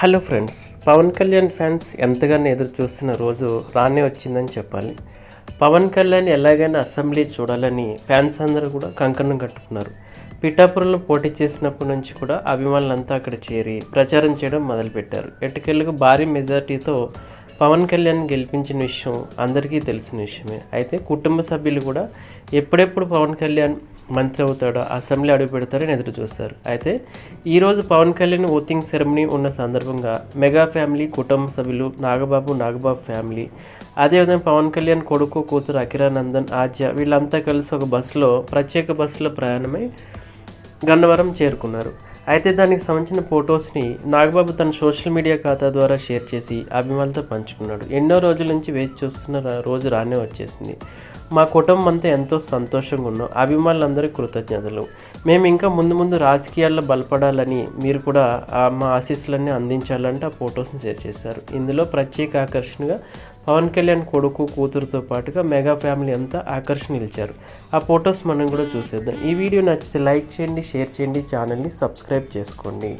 Hello friends Pawan Kalyan fans ఎంతగానో ఎదురు చూస్తున్న రోజు రానే వచ్చిందని చెప్పాలి. పవన్ కళ్యాణ్ ఎలాగైనా అసెంబ్లీ చూడాలని ఫ్యాన్స్ అందరూ కూడా కంకణం కట్టుకున్నారు. పిఠాపురంలో పోటీ చేసినప్పటి నుంచి కూడా అభిమానులంతా అక్కడ చేరి ప్రచారం చేయడం మొదలుపెట్టారు. ఎటుకెళ్ళకు భారీ మెజార్టీతో పవన్ కళ్యాణ్ గెలిపించిన విషయం అందరికీ తెలిసిన విషయమే. అయితే కుటుంబ సభ్యులు కూడా ఎప్పుడెప్పుడు పవన్ కళ్యాణ్ మంత్రి అవుతాడో అసెంబ్లీ అడుగు పెడతారని ఎదురు చూస్తారు. అయితే ఈరోజు పవన్ కళ్యాణ్ ఓటింగ్ సెరమనీ ఉన్న సందర్భంగా మెగా ఫ్యామిలీ కుటుంబ సభ్యులు నాగబాబు నాగబాబు ఫ్యామిలీ అదేవిధంగా పవన్ కళ్యాణ్ కొడుకు కూతురు అఖిరానందన్ ఆద్య వీళ్ళంతా కలిసి ఒక బస్సులో ప్రత్యేక బస్సులో ప్రయాణమై గన్నవరం చేరుకున్నారు. అయితే దానికి సంబంధించిన ఫొటోస్ని నాగబాబు తన సోషల్ మీడియా ఖాతా ద్వారా షేర్ చేసి అభిమానులతో పంచుకున్నాడు. ఎన్నో రోజుల నుంచి వేచి చూస్తున్న రోజు రానే వచ్చేసింది. మా కుటుంబం అంతా ఎంతో సంతోషంగా ఉన్నాం. అభిమానులందరికీ కృతజ్ఞతలు. మేము ఇంకా ముందు ముందు రాజకీయాల్లో బలపడాలని మీరు కూడా ఆ మా ఆశీస్సులన్నీ అందించాలంటే ఆ ఫొటోస్ని షేర్ చేశారు. ఇందులో ప్రత్యేక ఆకర్షణగా పవన్ కళ్యాణ్ కొడుకు కూతురుతో పాటుగా మెగా ఫ్యామిలీ అంతా ఆకర్షణ నిలిచారు. ఆ ఫొటోస్ మనం కూడా చూసేద్దాం. ఈ వీడియో నచ్చితే లైక్ చేయండి షేర్ చేయండి ఛానల్ని సబ్స్క్రైబ్ చేసుకోండి.